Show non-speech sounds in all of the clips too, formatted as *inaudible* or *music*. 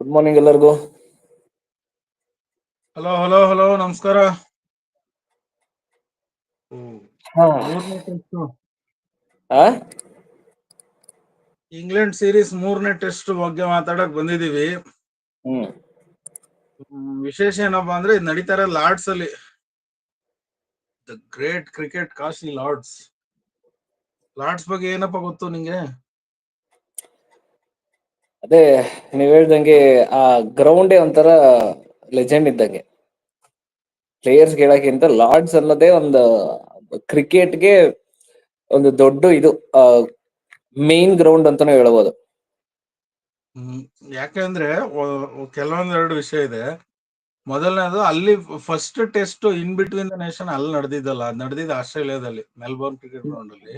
Good morning ಎಲ್ಲರಿಗೂ. Hello hello hello ನಮಸ್ಕಾರ. ಹಾ. ಆ? ಇಂಗ್ಲೆಂಡ್ ಸೀರೀಸ್ ಮೂರನೇ ಟೆಸ್ಟ್ ಬಗ್ಗೆ ಮಾತಾಡಕ್ ಬಂದಿದೀವಿ ವಿಶೇಷ ಏನಪ್ಪಾ ಅಂದ್ರೆ ನಡೀತಾರೆ ನಡೀತಾ ಲಾರ್ಡ್ಸ್ ಅಲ್ಲಿ. The great cricket Kashi Lord's Lord's ಬಗ್ಗೆ ಏನಪ್ಪಾ ಗೊತ್ತು ನಿಂಗೆ? ಅದೇ ನೀವ್ ಹೇಳ್ದಂಗೆ ಆ ಗ್ರೌಂಡೇ ಒಂಥರ ಲೆಜೆಂಡ್ ಇದ್ದಂಗೆ. ಪ್ಲೇಯರ್ಸ್ ಹೇಳಕ್ಕಿಂತ ಲಾರ್ಡ್ಸ್ ಅನ್ನೋದೇ ಒಂದು ಕ್ರಿಕೆಟ್ಗೆ ಒಂದು ದೊಡ್ಡ ಇದು ಮೇನ್ ಗ್ರೌಂಡ್ ಅಂತಾನೆ ಹೇಳ್ಬೋದು. ಯಾಕೆಂದ್ರೆ ಕೆಲವೊಂದೆರಡು ವಿಷಯ ಇದೆ. ಮೊದಲನೇದು ಅಲ್ಲಿ first test in between the nation ಅಲ್ಲಿ ನಡೆದಿದ್ದಲ್ಲ ನಡೆದಿದ್ದ ನಡೆದಿದ್ದು ಆಸ್ಟ್ರೇಲಿಯಾದಲ್ಲಿ, ಮೆಲ್ಬೋರ್ನ್ ಕ್ರಿಕೆಟ್ ಗ್ರೌಂಡ್ ಅಲ್ಲಿ.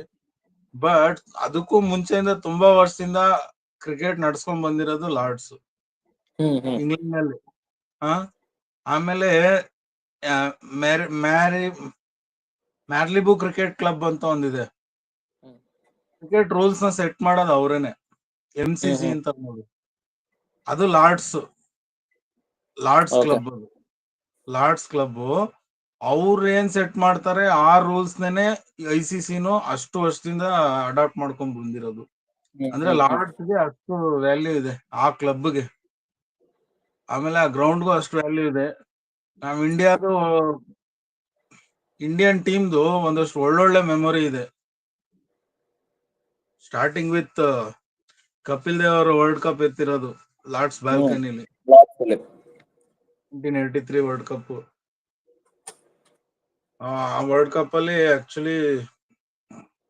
ಬಟ್ ಅದಕ್ಕೂ ಮುಂಚೆಯಿಂದ ತುಂಬಾ ವರ್ಷದಿಂದ ಕ್ರಿಕೆಟ್ ನಡ್ಸ್ಕೊಂಡ್ ಬಂದಿರೋದು ಲಾರ್ಡ್ಸ್ ಇಂಗ್ಲೆಂಡ್ನಲ್ಲಿ ಆ? ಆಮೇಲೆ Mary Mary Marylebone cricket club ಅಂತ ಒಂದಿದೆ. ಕ್ರಿಕೆಟ್ ರೂಲ್ಸ್ನ ಸೆಟ್ ಮಾಡೋದು ಅವರೇನೆ. ಎಂ ಸಿ ಸಿ ಅಂತ ನೋಡಿ ಅದು ಲಾರ್ಡ್ಸ್ ಲಾರ್ಡ್ಸ್ ಕ್ಲಬ್ ಅದು. ಲಾರ್ಡ್ಸ್ ಕ್ಲಬ್ ಅವ್ರ ಏನ್ ಸೆಟ್ ಮಾಡ್ತಾರೆ ಆ ರೂಲ್ಸ್ ನೇನೆ ಐ ಸಿ ಸಿನು ಅಷ್ಟು ವರ್ಷದಿಂದ ಅಡಾಪ್ಟ್ ಮಾಡ್ಕೊಂಡ್ ಬಂದಿರೋದು. ಅಂದ್ರೆ. ಲಾರ್ಡ್ಸ್ಗೆ ಅಷ್ಟು ವ್ಯಾಲ್ಯೂ ಇದೆ ಆ ಕ್ಲಬ್ಗೆ. ಆಮೇಲೆ ಆ ಗ್ರೌಂಡ್ ಗ್ರೌಂಡ್ಗೂ ಅಷ್ಟು ವ್ಯಾಲ್ಯೂ ಇದೆ. ನಮ್ ಇಂಡಿಯಾದು ಇಂಡಿಯನ್ ಟೀಮ್ದು ಒಂದಷ್ಟು ಒಳ್ಳೊಳ್ಳೆ ಮೆಮೊರಿ ಇದೆ. ಸ್ಟಾರ್ಟಿಂಗ್ ವಿತ್ ಕಪಿಲ್ ದೇವ್ ಅವರು ವರ್ಲ್ಡ್ ಕಪ್ ಎತ್ತಿರೋದು Lord's ಬಾಲ್ಕನಿಲಿ. Nineteen eighty three world cup ಆ ವರ್ಲ್ಡ್ ಕಪ್ ಅಲ್ಲಿ ಆಕ್ಚುಲಿ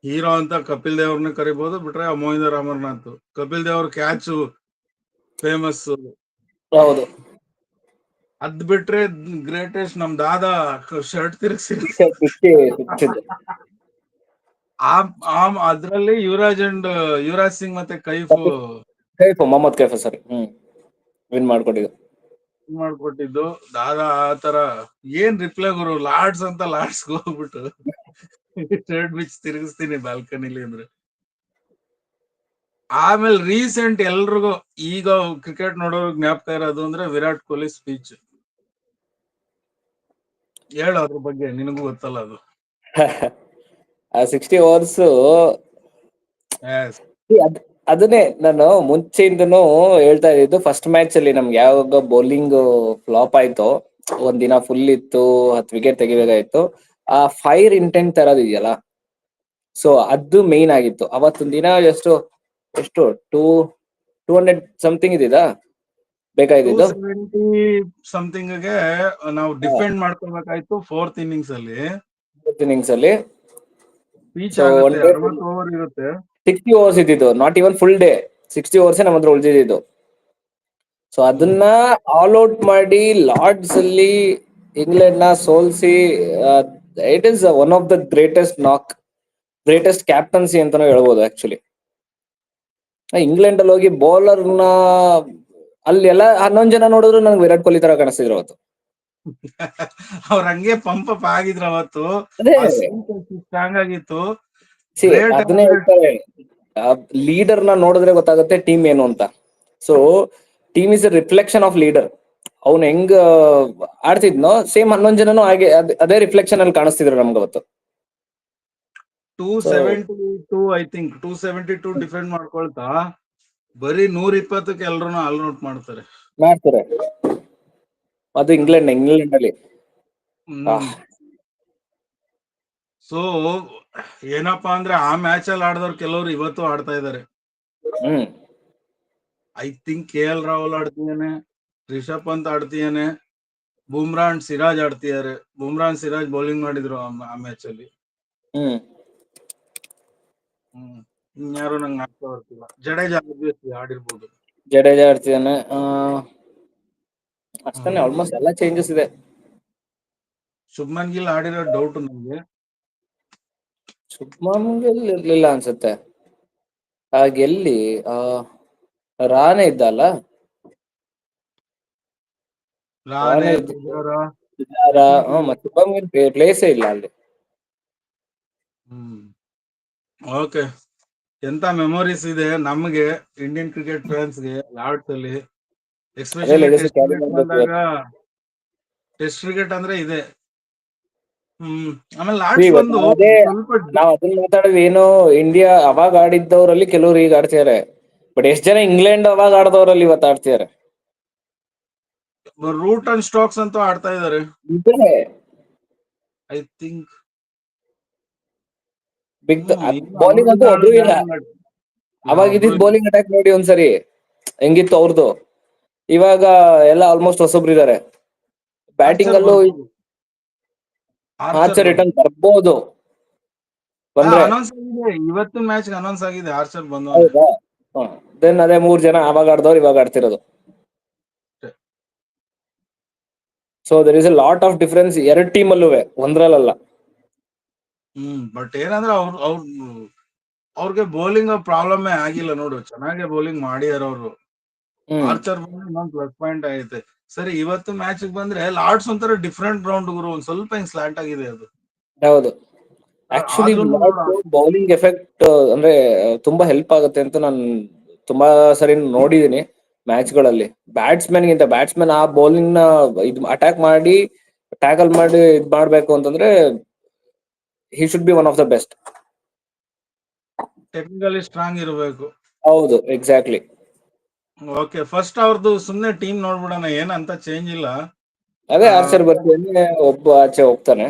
ಹೀರೋ ಅಂತ ಕಪಿಲ್ ದೇವ್ರನ್ನ ಅವ್ರನ್ನ ಕರಿಬಹುದು ಬಿಟ್ರೆ ಮೋಹಿಂದ ರಾಮರ್ನಾಥ್ ಕಪಿಲ್ ದೇವ್ರ ಅವ್ರ ಕ್ಯಾಚ್ ಫೇಮಸ್ ಹೌದು. ಅದ್ ಬಿಟ್ರೆ ಗ್ರೇಟೆಸ್ಟ್ ನಮ್ ದಾದಾ ಶರ್ಟ್ ತಿರ್ಗಿಸಿ. *laughs* ಆ ಆ- ಅದ್ರಲ್ಲಿ ಯುವರಾಜ್ ಅಂಡ್ ಯುವರಾಜ್ ಸಿಂಗ್ ಮತ್ತೆ Kaif Kaif Mohammad Kaif sir hmm. Win ಮಾಡ್ಕೊಟ್ಟಿದ್ದು. ಮಾಡ್ಕೊಟ್ಟಿದ್ದು. ದಾದಾ ಆತರ ಏನ್ ರಿಪ್ಲೈ ಗುರು ಲಾರ್ಡ್ಸ್ ಅಂತ ಲಾರ್ಡ್ಸ್ ಹೋಗ್ಬಿಟ್ಟು. ಶರ್ಟ್ ಬಿಚ್ ತಿರುಗಿಸ್ತೀನಿ ಬಾಲ್ಕನಿಲಿ ಅಂದ್ರೆ. ಆಮೇಲೆ ರೀಸೆಂಟ್ ಎಲ್ರಿಗೂ ಈಗ ಕ್ರಿಕೆಟ್ ನೋಡೋ ಜ್ಞಾಪಕ ಇರೋದು ಅಂದ್ರೆ ವಿರಾಟ್ ಕೊಹ್ಲಿ ಸ್ಪೀಚ್ ಹೇಳು ಅದ್ರ ಬಗ್ಗೆ ನಿನಗೂ ಗೊತ್ತಲ್ಲ ಅದು. ಆ ಸಿಕ್ಸ್ಟಿ ಓವರ್ಸ್. ಅದನ್ನೇ ನಾನು ಮುಂಚೆಯಿಂದನೂ ಹೇಳ್ತಾ ಇದ್ದು ಫಸ್ಟ್ ಮ್ಯಾಚ್ ಅಲ್ಲಿ ನಮ್ಗೆ ಯಾವಾಗ ಬೌಲಿಂಗ್ ಫ್ಲಾಪ್ ಆಯ್ತೋ ಒಂದಿನ ಫುಲ್ ಇತ್ತು ಹತ್ತು ವಿಕೆಟ್ ತೆಗಿಬೇಕಾಯ್ತು. ಆ ಫೈರ್ ಇಂಟೆಂಟ್ ತರದಿದೆಯಲ್ಲ ಸೊ ಅದು ಮೇನ್ ಆಗಿತ್ತು. ಅವತ್ತೊಂದು ದಿನ ಎಷ್ಟು ಎಷ್ಟು? ಟೂ ಟೂ ಹಂಡ್ರೆಡ್ ಸಮಥಿಂಗ್ ಇದೆಯ ಬೇಕಾಗಿದ್ದು ಸಮಥಿಂಗ್ಗೆ ನಾವು ಡಿಫೆಂಡ್ ಮಾಡ್ಕೋಬೇಕಾಯ್ತು ಫೋರ್ತ್ ಇನ್ನಿಂಗ್ಸ್ ಅಲ್ಲಿ. ಇನ್ನಿಂಗ್ಸ್ ಅಲ್ಲಿ. ಓವರ್ ಇರುತ್ತೆ. ಸಿಕ್ಸ್ಟಿ ಓವರ್ಸ್ ಇದ್ದಿದ್ದು. Not even full day sixty overs ನಮ್ಮ ಹತ್ರ ಉಳಿದಿದ್ದು ಸೊ ಅದನ್ನ ಆಲ್ ಔಟ್ ಮಾಡಿ ಲಾರ್ಡ್ಸ್ ಅಲ್ಲಿ ಇಂಗ್ಲೆಂಡ್ನ ಸೋಲ್ಸಿ it is one of the greatest knock greatest captaincy ಅಂತಾನು ಹೇಳ್ಬೋದು ಆಕ್ಚುಲಿ ಇಂಗ್ಲೆಂಡ್ ಅಲ್ಲಿ ಹೋಗಿ ಬೌಲರ್ನ ಅಲ್ಲಿ ಎಲ್ಲ ಹನ್ನೊಂದ್ ಜನ ನೋಡಿದ್ರು ನಂಗೆ ವಿರಾಟ್ ಕೊಹ್ಲಿ ತರ ಕಾಣಿಸ್ತಿದ್ರು ಅವತ್ತು. *laughs* ಅವ್ರ ಹಂಗೆ ಪಂಪ್ ಅಪ್ ಆಗಿದ್ರು ಅವತ್ತು. ಸ್ಟ್ರಾಂಗ್ ಆಗಿತ್ತು. ಲೀಡರ್ನ ನೋಡಿದ್ರೆ ಗೊತ್ತಾಗುತ್ತೆ ಟೀಮ್ ಏನು ಅಂತ. So team is a reflection of leader ಅವ್ನು ಹೆಂಗ್ ಆಡ್ತಿದ್ನೋ ಸೇಮ್ ಹನ್ನೊಂದ್ ಜನನು ಹಾಗೆ ಅದ್- ರಿಫ್ಲೆಕ್ಷನ್ ಅಲ್ಲಿ ಕಾಣಿಸ್ತಿದ್ರು ನಮ್ಗೆ ಅವತ್ತು. Two seventy two I think two seventy two defend ಮಾಡ್ಕೊಳ್ತಾ ಬರೀ ನೂರ ಇಪ್ಪತ್ತಕ್ಕೆ ಎಲ್ರು ಆಲ್ ಔಟ್ ಮಾಡ್ತಾರೆ. ಮಾಡ್ತಾರೆ. ಅದು ಇಂಗ್ಲೆಂಡ್ ಇಂಗ್ಲೆಂಡ್ ಅಲ್ಲಿ. ಸೊ ಏನಪ್ಪಾ ಅಂದ್ರೆ ಆ ಮ್ಯಾಚ್ ಅಲ್ಲಿ ಆಡಿದವ್ರು ಕೆಲವರು ಇವತ್ತು ಆಡ್ತಾ ಇದಾರೆ. ಹ್ಮ್. I think K L Rahul ಆಡ್ತಿದ್ದಾನೆ Rishabh Pant ಆಡ್ತೀಯಾನೆ? ಬುಮ್ರಾ ಅಂಡ್ ಸಿರಾಜ್ ಆಡ್ತಿದ್ದಾರೆ ಬುಮ್ರಾ ಅಂಡ್ ಸಿರಾಜ್ ಬೌಲಿಂಗ್ ಮಾಡಿದ್ರು ಆ- ಮ್ಯಾಚ್ ಅಲ್ಲಿ. ಹ್ಮ್. ಹ್ಮ್. ಇನ್ಯಾರು ನಂಗೆ ಆಗ್ತಾ ಬರ್ತಿಲ್ಲ. ಜಡೇಜಾ obviously ಆಡಿರ್ಬೋದು. ಜಡೇಜಾ ಆಡ್ತಿದ್ದಾನೆ ಆ, ಅಷ್ಟೇ ಆಲ್ಮೋಸ್ಟ್ ಎಲ್ಲ ಚೇಂಜಸ್ ಇದೆ. ಶುಭ್ಮನ್ ಗಿಲ್ ಆಡಿರೋ ಡೌಟ್ ನಮ್ಗೆ ಶುಭ್ಮನ್ ಗಿಲ್ ಇರ್ಲಿಲ್ಲ ಅನ್ಸುತ್ತೆ. ಆಗ ಎಲ್ಲಿ ಆ ರಾಣೆ ಇದ್ದಲ್ಲ? ರಾಣೆ ಮತ್ತೆ ಶುಭ್ಮನ್ ಪ್ಲೇಸೇ ಇಲ್ಲ ಅಲ್ಲಿ. ಹ್ಮ್. ಓಕೆ ಎಂತ ಮೆಮೊರೀಸ್ ಇದೆ ನಮಗೆ ಇಂಡಿಯನ್ ಕ್ರಿಕೆಟ್ ಫ್ಯಾನ್ಸ್ಗೆ ಲಾರ್ಡ್ಸ್ ಅಲ್ಲಿ. ಎಸ್ಪೆಷಲಿ ಟೆಸ್ಟ್ ಕ್ರಿಕೆಟ್ ಅಂದ್ರೆ ಇದೆ. ನಾವ್ ಅದೇ ಅದನ್ನ ಮಾತಾಡಿದ್ವಿ ಏನು ಇಂಡಿಯಾ ಅವಾಗ ಆಡಿದ್ದವರಲ್ಲಿ ಕೆಲವರು ಈಗ ಆಡ್ತಿದಾರೆ ಬಟ್ ಎಷ್ಟ್ ಜನ ಇಂಗ್ಲೆಂಡ್ ಅವಾಗ ಆಡದವ್ರಲ್ಲಿ ಇವತ್ತು ಆಡ್ತಿದಾರೆ ರೂಟ್ ಅಂಡ್ ಸ್ಟಾಕ್ಸ್ ಅಂತ ಆಡ್ತಾ ಇದಾರೆ. ಐ ಥಿಂಕ್ ಬಿಗ್ ಬೌಲಿಂಗ್ ಅಂತೂ ಒಬ್ರು ಇಲ್ಲ ಅವಾಗ ಇದ್ದಿದ್ ಬೌಲಿಂಗ್ ಅಟ್ಯಾಕ್ ನೋಡಿ ಒಂದ್ಸರಿ. ಹೆಂಗಿತ್ತು ಅವ್ರದ್ದು ಇವಾಗ ಎಲ್ಲ ಆಲ್ಮೋಸ್ಟ್ ಹೊಸಬ್ರು ಇದಾರೆ. ಬ್ಯಾಟಿಂಗ್ ಅಲ್ಲೂ ಆರ್ಚರ್ ರಿಟರ್ನ್ ಬರ್ಬೋದು. ಬಂದ್ರೆ ಅನೌನ್ಸ್ ಆಗಿದೆ. ಇವತ್ತಿನ ಮ್ಯಾಚ್ ಅನೌನ್ಸ್ ಆಗಿದೆ. ಆರ್ಚರ್ ಬಂದು ದೆನ್ ಅದೇ ಮೂರ್ ಜನ ಅವಾಗ ಆಡ್ದವ್ರು ಇವಾಗ ಆಡ್ತಿರೋದು. So there is a lot of difference ಎರಡ್ ಟೀಮ್ ಅಲ್ಲೂ ಒಂದ್ರಲ್ಲ ಹ್ಮ್ ಬಟ್ ಏನಂದ್ರೆ ಅವ್ರ ಅವ್ರ ಅವ್ರಿಗೆ ಬೌಲಿಂಗ್ ಪ್ರಾಬ್ಲಮ್ ಆಗಿಲ್ಲ ನೋಡು. ಚೆನ್ನಾಗಿ ಬೌಲಿಂಗ್ ಮಾಡಿದಾರ ಅವರು. ಆರ್ಚರ್ ಇನ್ನೊಂದು ಪ್ಲಸ್ ಪಾಯಿಂಟ್ ಆಗೈತೆ. ಸರಿ ಇವತ್ತು ಮ್ಯಾಚ್ ಬಂದ್ರೆ ಲಾರ್ಡ್ಸ್ ಒಂಥರ ಡಿಫ್ರೆಂಟ್ ಗ್ರೌಂಡ್ ಗುರು ಒಂದ್ ಸ್ವಲ್ಪ ಹಿಂಗ್ ಸ್ಲಾಂಟ್ ಆಗಿದೆ ಅದು. ಹೌದು. ಆಕ್ಚುಲಿ ಬೌಲಿಂಗ್ ಎಫೆಕ್ಟ್ ಅಂದ್ರೆ ತುಂಬಾ ಹೆಲ್ಪ್ ಆಗುತ್ತೆ ಅಂತ ನಾನು ತುಂಬಾ ಸರಿ ನೋಡಿದೀನಿ. ಮ್ಯಾಚ್ಗಳಲ್ಲಿ ಬ್ಯಾಟ್ಸ್ಮನ್ ಗಿಂತ ಬ್ಯಾಟ್ಸ್ಮನ್ ಆ ಬೌಲಿಂಗ್ನ ಇದು ಅಟ್ಯಾಕ್ ಮಾಡಿ ಟ್ಯಾಕಲ್ ಮಾಡಿ ಇದ್ ಮಾಡ್ಬೇಕು ಅಂತಂದ್ರೆ he should be one of the best technically strong ಇರಬೇಕು. ಹೌದು ಎಕ್ಸಾಕ್ಟ್ಲಿ ಓಕೆ ಫಸ್ಟ್ ಅವ್ರದ್ದು ಸುಮ್ನೆ ಟೀಮ್ ನೋಡ್ಬಿಡೋಣ ಏನಂತ ಚೇಂಜ್ ಇಲ್ಲ. ಅದೇ ಆರ್ಚರ್ ಬರ್ತೀನಿ ಒಬ್ಬ ಆಚೆ ಹೋಗ್ತಾನೆ.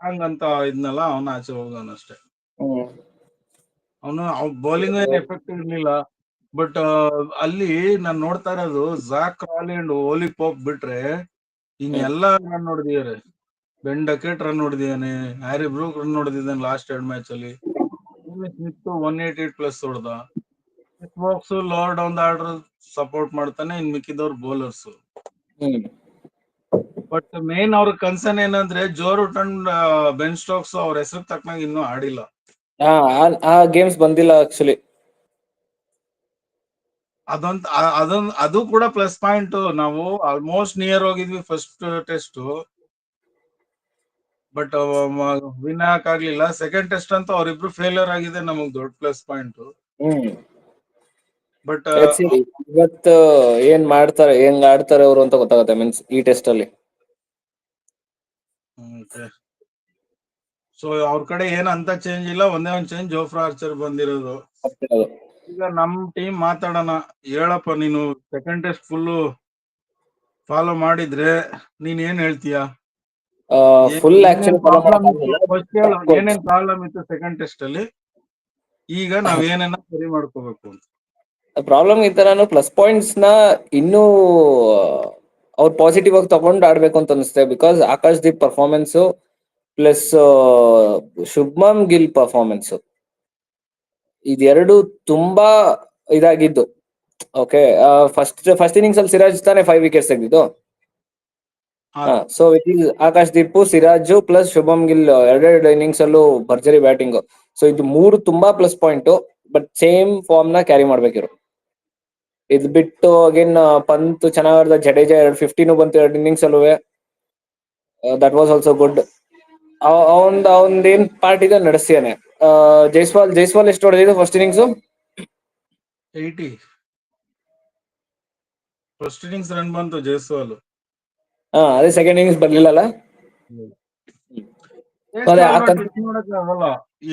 ಹಂಗಂತ ಇದ್ನಲ್ಲ ಅವನ ಆಚೆ ಹೋಗೋಣ ಅಷ್ಟೇ ಅವನು ಬೌಲಿಂಗ್ ಎಫೆಕ್ಟ್ ಇರ್ಲಿಲ್ಲ. ಬಟ್ ಅಲ್ಲಿ ನಾನ್ ನೋಡ್ತಾ ಇರೋದು Zak Crawley and Ollie Pope ಬಿಟ್ರೆ ಇನ್ನೆಲ್ಲ ರನ್ ನೋಡಿದಿದ್ದಾರೆ. ಬೆನ್ ಡಕೆಟ್ ರನ್ ನೋಡಿದಾನೆ ಹ್ಯಾರಿ ಬ್ರೂಕ್ ರನ್ ನೋಡಿದ್ದಾನೆ ಲಾಸ್ಟ್ ಎರಡ್ ಮ್ಯಾಚ್ ಅಲ್ಲಿ. Smith one eight eight plus ಹೊಡೆದ. Box lord down order support ಮಾಡ್ತಾನೆ ಇನ್ ಮಿಕ್ಕಿದವ್ರ ಬೌಲರ್ಸ್ ಬಟ್ ಮೇನ್ ಅವ್ರ ಕನ್ಸರ್ನ್ ಏನಂದ್ರೆ ಜೋರು ಟನ್ ಬೆನ್ ಸ್ಟೋಕ್ಸ್ ಅವ್ರ ಹೆಸರು ತಕ್ಕನಾಗ ಇನ್ನೂ ಆಡಿಲ್ಲ. ಆ ಗೇಮ್ಸ್ ಬಂದಿಲ್ಲ ಆಕ್ಚುಲಿ ಅದೊಂದ್ ಅದೊಂದ್ ಅದು ಕೂಡ ಪ್ಲಸ್ ಪಾಯಿಂಟ್ ನಾವು ಆಲ್ಮೋಸ್ಟ್ ನಿಯರ್ ಹೋಗಿದ್ವಿ ಫಸ್ಟ್ ಟೆಸ್ಟ್ ಬಟ್ ವಿನ್ ಆಗ್ಲಿಲ್ಲ. ಸೆಕೆಂಡ್ ಟೆಸ್ಟ್ ಅಂತ ಅವರಿಬ್ರು ಫೇಲ್ಯೂರ್ ಆಗಿದೆ ನಮಗ್ ದೊಡ್ಡ ಪ್ಲಸ್ ಪಾಯಿಂಟ್ ಹ್ಮ್. ಬಟ್ ಇವತ್ತು ಏನ್ ಮಾಡ್ತಾರೆ ಹೆಂಗ್ ಆಡ್ತಾರೆ ಅವರು ಅಂತ ಗೊತ್ತಾಗುತ್ತೆ ಮೀನ್ಸ್ ಈ ಟೆಸ್ಟ್ ಅಲ್ಲಿ. ಸೊ ಅವ್ರ ಕಡೆ ಏನ್ ಅಂತ ಚೇಂಜ್ ಇಲ್ಲ. ಒಂದೇ ಒಂದ್ ಚೇಂಜ್ ಜೋಫ್ರಾ ಆರ್ಚರ್ ಬಂದಿರೋದು. ಈಗ ನಮ್ ಟೀಮ್ ಮಾತಾಡೋಣ. ಹೇಳಪ್ಪ ನೀನು ಸೆಕೆಂಡ್ ಟೆಸ್ಟ್ ಫುಲ್ ಫಾಲೋ ಮಾಡಿದ್ರೆ ನೀನ್ ಏನ್ ಹೇಳ್ತೀಯ? ಫುಲ್ ಏನೇನ್ ಪ್ರಾಬ್ಲಮ್ ಇತ್ತು? ಸೆಕೆಂಡ್ ಟೆಸ್ಟ್ ಅಲ್ಲಿ? ಈಗ ನಾವ್ ಏನೇನ ಸರಿ ಮಾಡ್ಕೋಬೇಕು ಅಂತ. ಪ್ರಾಬ್ಲಮ್ ಈ ನಾನು ಪ್ಲಸ್ ಪಾಯಿಂಟ್ಸ್ನ ಇನ್ನೂ ಅವ್ರು ಪಾಸಿಟಿವ್ ಆಗಿ ತಗೊಂಡು ಆಡ್ಬೇಕು ಅಂತ ಅನಿಸುತ್ತೆ. Because Akash Deep performance plus Shubman Gill performance ಇದೆರಡು ತುಂಬಾ ಇದಾಗಿದ್ದು. ಓಕೆ ಫಸ್ಟ್ ಫಸ್ಟ್ ಇನಿಂಗ್ಸ್ ಅಲ್ಲಿ ಸಿರಾಜ್ ತಾನೇ five wickets ತೆಗೆದಿದ್ದು. It so Akash Deep Siraj plus Shubman Gill ಎರಡೆರಡು ಇನ್ನಿಂಗ್ಸ್ ಅಲ್ಲೂ ಭರ್ಜರಿ ಬ್ಯಾಟಿಂಗ್ ಸೊ ಇದು ಮೂರು ತುಂಬಾ ಪ್ಲಸ್ ಪಾಯಿಂಟ್ ಬಟ್ ಸೇಮ್ ಫಾರ್ಮ್ನ ಕ್ಯಾರಿ ಮಾಡ್ಬೇಕಿರು ಇದ್ ಬಿಟ್ಟು ಅಗೇನ್ ಪಂತ್ ಚೆನ್ನಾಗ್ ಆಡ್ದ ಜಡೇಜಾ ಎರಡು ಫಿಫ್ಟೀನು ಬಂತು ಎರಡು ಇನ್ನಿಂಗ್ಸ್ ಅಲ್ಲೂ ದಟ್ ವಾಸ್ ಆಲ್ಸೋ ಗುಡ್ ಅವಂದ್ ಅವಂದ್ ಏನ್ ಪಾರ್ಟ್ ಇದೆ ನಡೆಸ್ಯಾನೆ. ಜೈಸ್ವಾಲ್ ಜೈಸ್ವಾಲ್ ಎಷ್ಟು ಹೊಡೆದಿದ್ದು first innings eighty first innings run ಬಂತು ಜೈಸ್ವಾಲ್. ಹಾ ಅದೇ ಸೆಕೆಂಡ್ ಇನಿಂಗ್ಸ್ ಬರ್ಲಿಲ್ಲಲ್ಲ?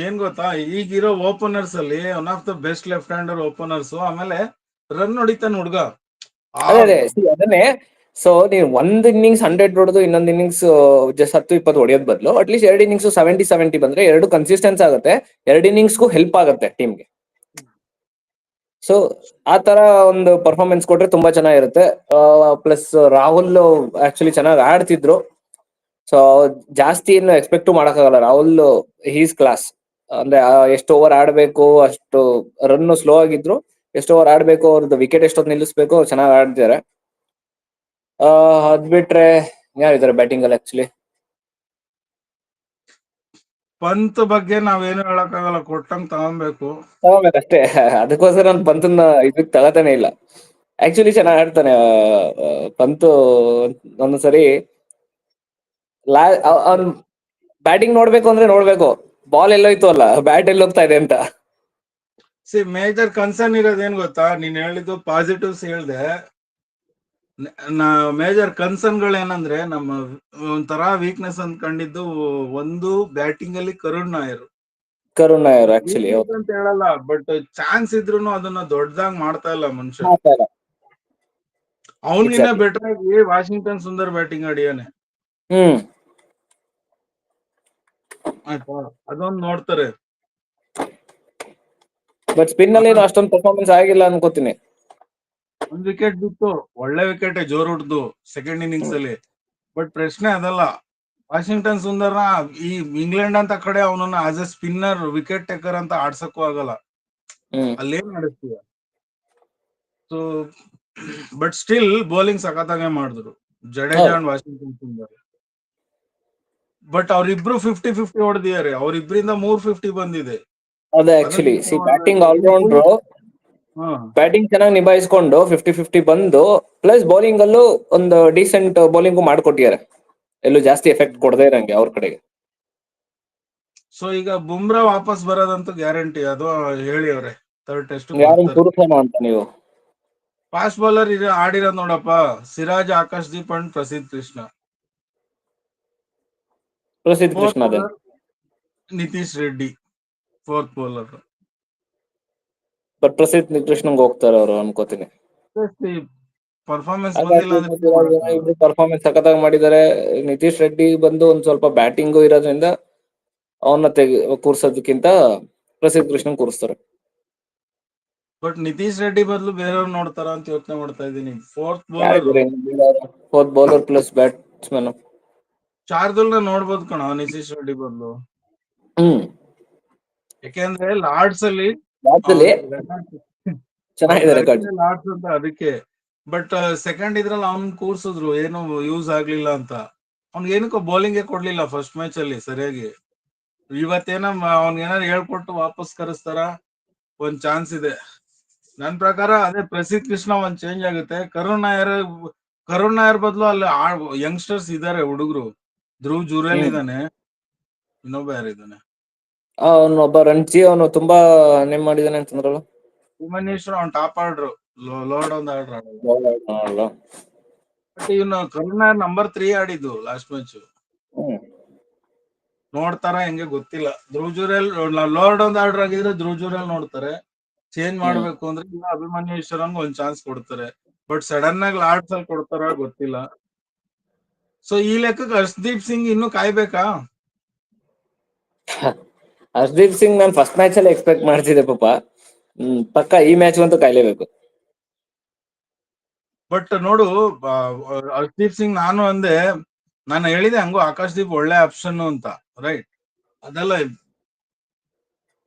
ಏನ್ ಗೊತ್ತಾ? ಈಗಿರೋ ಓಪನರ್ಸ್ ಅಲ್ಲಿ one of the best left hander openers ಆಮೇಲೆ ರನ್ ಹೊಡಿತಾನೆ ಹುಡ್ಗ. ಅದೇ ಅದೇ ಅದನ್ನೇ ಸೊ ನೀವು ಒಂದ್ ಇನ್ನಿಂಗ್ಸ್ ಹಂಡ್ರೆಡ್ ಹೊಡೆದು ಇನ್ನೊಂದ್ ಇನ್ನಿಂಗ್ಸ್ ಜಸ್ಟ್ ಹತ್ತು, ಇಪ್ಪತ್ತು ಹೊಡೆಯೋದ್ ಬದಲು ಅಟ್ಲೀಸ್ಟ್ ಎರಡು ಇನ್ನಿಂಗ್ಸ್ ಸೆವೆಂಟಿ ಸೆವೆಂಟಿ ಬಂದ್ರೆ ಎರಡು ಕನ್ಸಿಸ್ಟೆನ್ಸ್ ಆಗುತ್ತೆ, ಎರಡು ಇನ್ನಿಂಗ್ಸ್ಗೂ ಹೆಲ್ಪ್ ಆಗುತ್ತೆ ಟೀಮ್ಗೆ ಸೊ ಆ ತರ ಒಂದು ಪರ್ಫಾರ್ಮೆನ್ಸ್ ಕೊಟ್ರೆ ತುಂಬಾ ಚೆನ್ನಾಗಿರುತ್ತೆ. ಪ್ಲಸ್ ರಾಹುಲ್ ಆಕ್ಚುಲಿ ಚೆನ್ನಾಗಿ ಆಡ್ತಿದ್ರು. ಸೊ ಜಾಸ್ತಿ ಏನು ಎಕ್ಸ್ಪೆಕ್ಟ್ ಮಾಡಕ್ಕಾಗಲ್ಲ. ರಾಹುಲ್ ಹೀಸ್ ಕ್ಲಾಸ್ ಅಂದ್ರೆ ಎಷ್ಟು ಓವರ್ ಆಡ್ಬೇಕು, ಅಷ್ಟು ರನ್ ಸ್ಲೋ ಆಗಿದ್ರು, ಎಷ್ಟು ಓವರ್ ಆಡ್ಬೇಕು ಅವ್ರದ್ದು ವಿಕೆಟ್ ಎಷ್ಟೊತ್ತು ನಿಲ್ಲಿಸ್ಬೇಕು, ಚೆನ್ನಾಗಿ ಆಡ್ತಿದ್ದಾರೆ ಅದ್ ಬಿಟ್ರೆ ಯಾರಿದ್ದಾರೆ ಬ್ಯಾಟಿಂಗ್ ಅಲ್ಲಿ ಆಕ್ಚುಲಿ ಪಂತ್ ಬಗ್ಗೆ ನಾವೇನು ಹೇಳಕ್ಕಾಗಲ್ಲ ಕೊಟ್ಟಂಗ್ ತಗೊಬೇಕು. ತಗೋಬೇಕಷ್ಟೇ ಅದಕ್ಕೋಸ್ಕರ ನಾನು ಪಂತನ್ನ ಇದಕ್ ತಗತಾನೆ ಇಲ್ಲ. ಆಕ್ಚುಲಿ ಚೆನ್ನಾಗಿ ಆಡ್ತಾನೆ ಪಂತ್ ಒಂದೊಂದ್ಸರಿ ಲಾ ಅವ್ನ್ ಬ್ಯಾಟಿಂಗ್ ನೋಡ್ಬೇಕು ಅಂದ್ರೆ ನೋಡ್ಬೇಕು. ಬಾಲ್ ಎಲ್ಲೋಯ್ತು ಅಲ್ಲ ಬ್ಯಾಟ್ ಎಲ್ಲೋಗ್ತಾ ಇದೆ ಅಂತ. ಸಿ ಮೇಜರ್ ಕನ್ಸರ್ನ್ ಇರೋದೇನ್ ಏನ್ ಗೊತ್ತಾ? ನೀನ್ ಹೇಳಿದ್ದು ಪಾಸಿಟಿವ್ಸ್ ಹೇಳ್ದೆ. ಮೇಜರ್ ಕನ್ಸರ್ನ್ಗಳು ಏನಂದ್ರೆ ನಮ್ಮ ಒಂಥರ ವೀಕ್ನೆಸ್ ಅಂತ ಕಂಡಿದ್ದು ಒಂದು ಬ್ಯಾಟಿಂಗ್ ಅಲ್ಲಿ ಕರುಣ್ ನಾಯರ್. ಕರುಣ್ ನಾಯರ್ ಆಕ್ಚುಲಿ ಅಂತ ಹೇಳಲ್ಲ ಬಟ್ ಚಾನ್ಸ್ ಇದ್ರು ಅದನ್ನ ದೊಡ್ಡದಾಗ್ ಮಾಡ್ತಾ ಇಲ್ಲ ಮನುಷ್ಯ. ಅವನಿಗಿನ್ನ. ಬೆಟರ್ ಆಗಿ ವಾಷಿಂಗ್ಟನ್ ಸುಂದರ್ ಬ್ಯಾಟಿಂಗ್ ಆಡಿಯಾನೆ. ಹ್ಮ್. ಆಯ್ತಾ? ಅದೊಂದ್ ನೋಡ್ತಾರೆ. ಬಟ್ ಸ್ಪಿನ್ ಅಲ್ಲಿ ಅಷ್ಟೊಂದು ಪರ್ಫಾರ್ಮೆನ್ಸ್ ಆಗಿಲ್ಲ ಅನ್ಕೋತೀನಿ. ಒಂದ್ ವಿಕೆಟ್ ಬಿತ್ತು ಒಳ್ಳೆ ವಿಕೆಟ್ ಜೋರ್ ಹೊಡ್ದು ಸೆಕೆಂಡ್ ಇನ್ನಿಂಗ್ಸ್ ಅಲ್ಲಿ. ಬಟ್ ಪ್ರಶ್ನೆ ಅದಲ್ಲ ವಾಷಿಂಗ್ಟನ್ ಸುಂದರ್ನ ಈ ಇಂಗ್ಲೆಂಡ್ ಅಂತ ಕಡೆ ಅವನನ್ನ as a spinner wicket taker ಅಂತ ಆಡ್ಸಕ್ಕೂ ಆಗಲ್ಲ. ಅಲ್ಲೇನ್ ನಡೆಸ್ತೀಯ? ಸೊ ಬಟ್ ಸ್ಟಿಲ್ ಬೌಲಿಂಗ್ ಸಖತ್ತಾಗೆ ಮಾಡಿದ್ರು. Jadeja and Washington Sundar. But ಅವ್ರಿಬ್ರು ಫಿಫ್ಟಿ ಫಿಫ್ಟಿ ಹೊಡೆದಿದ್ದಾರೆ. ಅವ್ರಿಬ್ರಿಂದ ಮೂರ್ ಫಿಫ್ಟಿ ಬಂದಿದೆ. ಅದೇ actually see batting allrounder batting ಚೆನ್ನಾಗಿ ನಿಭಾಯಿಸ್ಕೊಂಡು ಫಿಫ್ಟಿ ಫಿಫ್ಟಿ ಬಂದು ಪ್ಲಸ್ ಬೌಲಿಂಗ್ ಅಲ್ಲೂ ಒಂದು ಡೀಸೆಂಟ್ ಬೌಲಿಂಗು ಮಾಡ್ಕೊಟ್ಟಿದ್ದಾರೆ. ಎಲ್ಲೂ ಜಾಸ್ತಿ ಎಫೆಕ್ಟ್ ಕೊಡದೇ ಇರಂಗೆ ಅವ್ರ ಕಡೆಗೆ. ಸೊ ಈಗ ಬುಮ್ರಾ ವಾಪಸ್ ಬರೋದಂತೂ ಗ್ಯಾರಂಟಿ ಅದು ಹೇಳಿ ಅವ್ರೆ. ಥರ್ಡ್ ಟೆಸ್ಟ್ ಅಂತ ನೀವು? ಫಾಸ್ಟ್ ಬೌಲರ್ ಇದೆ ಆಡಿರೋ ನೋಡಪ್ಪ. Siraj Akash Deep and Prasidh Krishna. Prasidh Krishna Nitish Reddy. Fourth bowler but Prasidh ಕೃಷ್ಣಂಗ್ ಹೋಗ್ತಾರೆ ಅವರು ಅನ್ಕೋತೀನಿ. ಪರ್ಫಾರ್ಮೆನ್ಸ್ ಪರ್ಫಾರ್ಮೆನ್ಸ್ ಸಖತ್ತಾಗಿ ಮಾಡಿದ್ದಾರೆ ನಿತೀಶ್ ರೆಡ್ಡಿ ಬಂದು ಒಂದ್ ಸ್ವಲ್ಪ ಬ್ಯಾಟಿಂಗ್ ಇರೋದ್ರಿಂದ ಅವನ್ನ ತೆಗಿ ಕೂರ್ಸೋದಕ್ಕಿಂತ ಪ್ರಸಿದ್ಧ ಕೃಷ್ಣನ್ ಕೂರಿಸ್ತಾರೆ. ಬಟ್ ನಿತೀಶ್ ರೆಡ್ಡಿ ಬದಲು ಬೇರೆಯವ್ರು ನೋಡ್ತಾರ ಅಂತ ಯೋಚನೆ ಮಾಡ್ತಾ ಇದ್ದೀನಿ. Fourth bowler fourth bowler plus batsman ಶಾರ್ದುಲ್ನ ನೋಡ್ಬೋದು ಕಣ ನಿತೀಶ್ ರೆಡ್ಡಿ ಬದಲು. ಹ್ಮ್. ಯಾಕೆಂದ್ರೆ ಲಾರ್ಡ್ಸ್ ಅಲ್ಲಿ ಲಾರ್ಡ್ಸ್ ಅಂತ ಅದಕ್ಕೆ. ಬಟ್ ಸೆಕೆಂಡ್ ಇದ್ರಲ್ಲಿ ಅವ್ನ್ ಕೂರ್ಸಿದ್ರು ಏನು ಯೂಸ್ ಆಗ್ಲಿಲ್ಲ ಅಂತ. ಅವ್ನ್ ಏನಕ್ಕೂ ಬೌಲಿಂಗ್ ಕೊಡ್ಲಿಲ್ಲ ಫಸ್ಟ್ ಮ್ಯಾಚ್ ಅಲ್ಲಿ ಸರಿಯಾಗಿ. ಇವತ್ತೇನ ಅವ್ನ್ ಏನಾರು ಹೇಳ್ಕೊಟ್ಟು ವಾಪಸ್ ಕರೆಸ್ತಾರ? ಒಂದ್ ಚಾನ್ಸ್ ಇದೆ. ನನ್ ಪ್ರಕಾರ ಅದೇ ಪ್ರಸಿದ್ ಕೃಷ್ಣ ಒಂದ್ ಚೇಂಜ್ ಆಗುತ್ತೆ. ಕರುಣ್ ನಾಯರ್ ಕರುಣ್ ನಾಯರ್ ಬದಲು ಅಲ್ಲಿ ಯಂಗ್ಸ್ಟರ್ಸ್ ಇದಾರೆ ಹುಡುಗರು. ಧ್ರುವ್ ಜುರೇಲ್. ಇದಾನೆ ಇನ್ನೊಬ್ಬ ಯಾರಿದ್ದಾನೆ? ಅವನು ಒಬ್ಬ ರಣಜಿ ಅವನು ತುಂಬಾ ನೇಮ್ ಮಾಡಿದಾನೆ ಅಂತಂದ್ರಲ್ಲ. ಭುವನೇಶ್ವರ್ ಅವ್ನ್ ಟಾಪ್ ಆರ್ಡ್ರು ಲೋಡ್ ಒಂದ್ ಆರ್ಡರ್ ಬಟ್ ಇವನು ಕರುಣಾ ನಂಬರ್ ತ್ರೀ ಆಡಿದ್ದು ಲಾಸ್ಟ್ ಮ್ಯಾಚ್ ನೋಡ್ತಾರ ಹೆಂಗೆ ಗೊತ್ತಿಲ್ಲ. ಧ್ರುವ್ ಜುರೇಲ್ ಲೋರ್ಡ್ ಒಂದ್ ಆರ್ಡರ್ ಆಗಿದ್ರೆ ಧ್ರುವ್ ನೋಡ್ತಾರೆ. ಚೇಂಜ್ ಮಾಡ್ಬೇಕು ಅಂದ್ರೆ ಇಲ್ಲ ಅಭಿಮನ್ಯೇಶ್ವರಂಗ್ ಒಂದ್ ಚಾನ್ಸ್ ಕೊಡ್ತಾರೆ. ಬಟ್ ಸಡನ್ ಆಗಿ ಲಾರ್ಡ್ಸ್ ಅಲ್ಲಿ ಕೊಡ್ತಾರ ಗೊತ್ತಿಲ್ಲ. ಸೊ ಈ ಲೆಕ್ಕಕ್ಕೆ ಹರ್ಷದೀಪ್ ಸಿಂಗ್ ಇನ್ನು ಕಾಯ್ಬೇಕಾ? ಹರ್ದೀಪ್ ಸಿಂಗ್ ನಾನು ಫಸ್ಟ್ ಮ್ಯಾಚ್ ಅಲ್ಲಿ ಎಕ್ಸ್ಪೆಕ್ಟ್ ಮಾಡ್ತಿದ್ದೆ ಪಾಪ. ಹ್ಮ್ ಪಕ್ಕ ಈ ಮ್ಯಾಚ್ ಅಂತೂ ಕಾಯ್ಲೇಬೇಕು. ಬಟ್ ನೋಡು ಹರ್ದೀಪ್ ಸಿಂಗ್ ನಾನು ಅಂದೆ ನಾನು ಹೇಳಿದೆ ಹಂಗು ಆಕಾಶ್ ದೀಪ್ ಒಳ್ಳೆ ಆಪ್ಷನ್ ಅಂತ ರೈಟ್ ಅದೆಲ್ಲ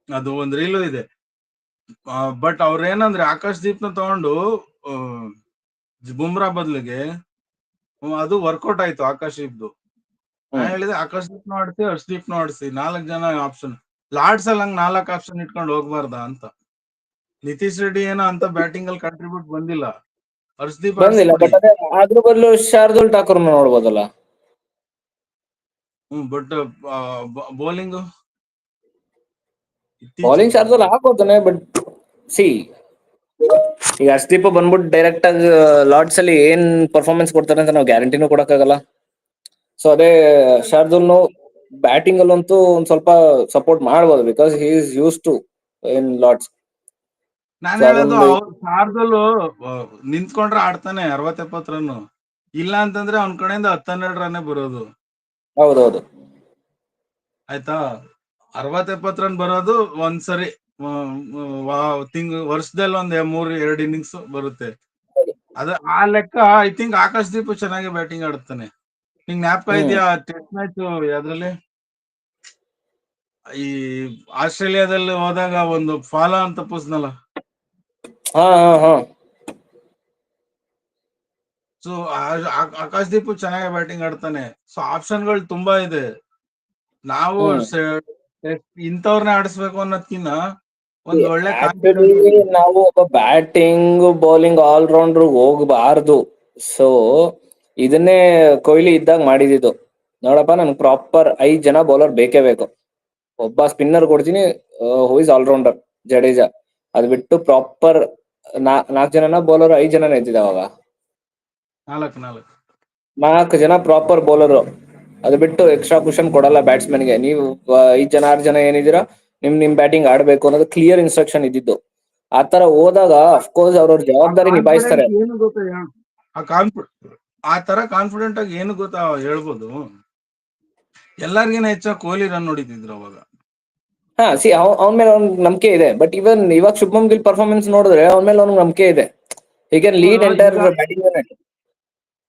ಅದು ಒಂದ್ ರೀಲು ಇದೆ. ಬಟ್ ಅವ್ರ ಏನಂದ್ರೆ ಆಕಾಶ್ ದೀಪ್ನ ತಗೊಂಡು ಬುಮ್ರಾ ಬದ್ಲಿಗೆ ಅದು ವರ್ಕೌಟ್ ಆಯ್ತು ಆಕಾಶ್ ದೀಪ್ದು. ನಾ ಹ್ಮ್. ಹೇಳಿದೆ ಆಕಾಶ್ ದೀಪ್ ಆಡಿಸಿ ಹರ್ಷದೀಪ್ ಆಡಿಸಿ ನಾಲ್ಕ್ ಜನ ಆಪ್ಷನ್ ಲಾರ್ಡ್ಸ್ ಅಲ್ಲಿ ಹಂಗ್ ನಾಲ್ಕು ಆಪ್ಷನ್ ಇಟ್ಕೊಂಡು ಹೋಗ್ಬಾರ್ದ ಅಂತ. ನಿತೀಶ್ ರೆಡ್ಡಿ ಏನೋ ಅಂತ ಬ್ಯಾಟಿಂಗ್ ಅಲ್ಲಿ ಕಂಟ್ರಿಬ್ಯೂಟ್ ಬಂದಿಲ್ಲ. ಹರ್ಷದೀಪ್ ಬಂದಿಲ್ಲ ಬಟ್ ಅದೇ ಅದ್ರ ಬದಲು ಶಾರ್ದುಲ್ ಠಾಕೂರ್ ನೋಡ್ಬೋದಲ್ಲ. ಹ್ಮ್ ಬಟ್ ಬೌಲಿಂಗ್ ಬೌಲಿಂಗ್ ಶಾರ್ದುಲ್ ಹಾಕೋತಾನೆ ಬಟ್ ಸಿ ಈಗ ಹರ್ಷದೀಪ್ ಬಂದ್ಬಿಟ್ಟು ಡೈರೆಕ್ಟ್ ಆಗಿ ಲಾರ್ಡ್ಸ್ ಅಲ್ಲಿ ಏನ್ ಪರ್ಫಾರ್ಮೆನ್ಸ್ ಕೊಡ್ತಾರೆ ಅಂತ ನಾವು ಗ್ಯಾರಂಟಿನೂ ಕೊಡಕ್ಕಾಗಲ್ಲ. ಸೊ ಅದೇ ಶಾರ್ದುಲ್ನು ಬ್ಯಾಟಿಂಗ್ ಅಲ್ಲಂತೂ ಒಂದ್ ಸ್ವಲ್ಪ ಸಪೋರ್ಟ್ ಮಾಡ್ಬೋದು because he is use to in lots ನಾನು ಹೇಳೋದು ಶಾರ್ದಲ್ಲು ನಿಂತ್ಕೊಂಡ್ರೆ ಆಡ್ತಾನೆ ಅರವತ್ ಎಪ್ಪತ್ ರನ್ ಇಲ್ಲ ಅಂತಂದ್ರೆ ಅವ್ನ ಕಡೆಯಿಂದ ಹತ್ತನ್ನೆರಡು ರನ್ನೇ ಬರೋದು. ಹೌದೌದು. ಆಯ್ತಾ? ಅರವತ್ ಎಪ್ಪತ್ ರನ್ ಬರೋದು ಒಂದ್ಸರಿ ತಿಂಗ್ ವರ್ಷದಲ್ಲಿ ಒಂದ್ ಮೂರ್ ಎರಡ್ ಇನ್ನಿಂಗ್ಸ್ ಬರುತ್ತೆ. ಅದ ಆ ಲೆಕ್ಕ ಐ ಥಿಂಕ್ ಆಕಾಶ್ ದೀಪ್ ಚೆನ್ನಾಗಿ ಬ್ಯಾಟಿಂಗ್ ಆಡ್ತಾನೆ. ನಿಂಗ್ ಜ್ಞಾಪಕ ಇದೆಯಾ ಟೆಸ್ಟ್ ಮ್ಯಾಚ್ ಯಾವ್ದ್ರಲ್ಲಿ? ಈ ಆಸ್ಟ್ರೇಲಿಯಾದಲ್ಲಿ ಹೋದಾಗ ಒಂದು ಫಾಲ ಅಂತ ತಪ್ಪಿಸ್ನಲ್ಲ ಹಾ ಹಾ ಹಾ. ಸೊ ಆಕಾಶ್ ದೀಪ್ ಚೆನ್ನಾಗಿ ಬ್ಯಾಟಿಂಗ್ ಆಡ್ತಾನೆ. ಸೊ ಆಪ್ಷನ್ಗಳು ತುಂಬಾ ಇದೆ. ನಾವು. ಸ- ಇಂಥವ್ರನ್ನ ಆಡಿಸ್ಬೇಕು ಅನ್ನೋದ್ಕಿನ್ನ ಒಂದ್ ಒಳ್ಳೆ ನಾವು ಒಬ್ಬ ಬ್ಯಾಟಿಂಗ್ ಬೌಲಿಂಗ್ ಆಲ್ ರೌಂಡರ್ ಹೋಗಬಾರ್ದು. ಸೊ ಇದನ್ನೇ ಕೊಹ್ಲಿ ಇದ್ದಾಗ ಮಾಡಿದ್ದು ನೋಡಪ್ಪ ನನ್ಗೆ ಪ್ರಾಪರ್ ಐದ್ ಜನ ಬೌಲರ್ ಬೇಕೇ ಬೇಕು. ಒಬ್ಬ ಸ್ಪಿನ್ನರ್ ಕೊಡ್ತೀನಿ ಹೂ ಇಸ್ ಆಲ್ರೌಂಡರ್ ಜಡೇಜಾ. ಅದ್ ಬಿಟ್ಟು ಪ್ರಾಪರ್ ನಾಲ್ಕು ಜನನ ಬೌಲರ್ ಐದ್ ಜನ ಇದ್ದಿದ್ದ ಅವಾಗ. ನಾಲ್ಕು ನಾಲ್ಕು. ನಾಲ್ಕು ಜನ ಪ್ರಾಪರ್ ಬೌಲರ್ ಅದ್ ಬಿಟ್ಟು ಎಕ್ಸ್ಟ್ರಾ ಕ್ವಶನ್ ಕೊಡಲ್ಲ ಬ್ಯಾಟ್ಸ್ಮನ್ಗೆ. ನೀವು ಐದ್ ಜನ ಆರು ಜನ ಏನಿದ್ದೀರಾ ನಿಮ್ ನಿಮ್ ಬ್ಯಾಟಿಂಗ್ ಆಡ್ಬೇಕು ಅನ್ನೋದು ಕ್ಲಿಯರ್ ಇನ್ಸ್ಟ್ರಕ್ಷನ್ ಇದ್ದಿದ್ದು. ಆತರ ತರ ಹೋದಾಗ ಅಫ್ಕೋರ್ಸ್ ಅವ್ರವ್ರ ಜವಾಬ್ದಾರಿ ನಿಭಾಯಿಸ್ತಾರೆ. ಆ ತರ ಕಾನ್ಫಿಡೆಂಟ್ ಆಗಿ ಏನು ಗೊತ್ತಾ ಹೇಳ್ಬೋದು? ಎಲ್ಲರಿಗಿನ ಹೆಚ್ಚಾಗಿ ಕೊಹ್ಲಿ ರನ್ ಹೊಡಿತಿದ್ರು ಅವಾಗ. ಹಾ ಸಿ ಅವನ ಮೇಲೆ ಅವ್ನ್ ನಂಬಿಕೆ ಇದೆ. ಬಟ್ ಇವನ್ ಇವಾಗ ಶುಭಮ್ ಗಿಲ್ ಪರ್ಫಾರ್ಮೆನ್ಸ್ ನೋಡಿದ್ರೆ ಅವನ ಮೇಲೆ ಅವ್ನಿಗೆ ನಂಬಿಕೆ ಇದೆ. ಈಗ ಲೀಡ್ ಎಂಟೈರ್ ಬ್ಯಾಟಿಂಗ್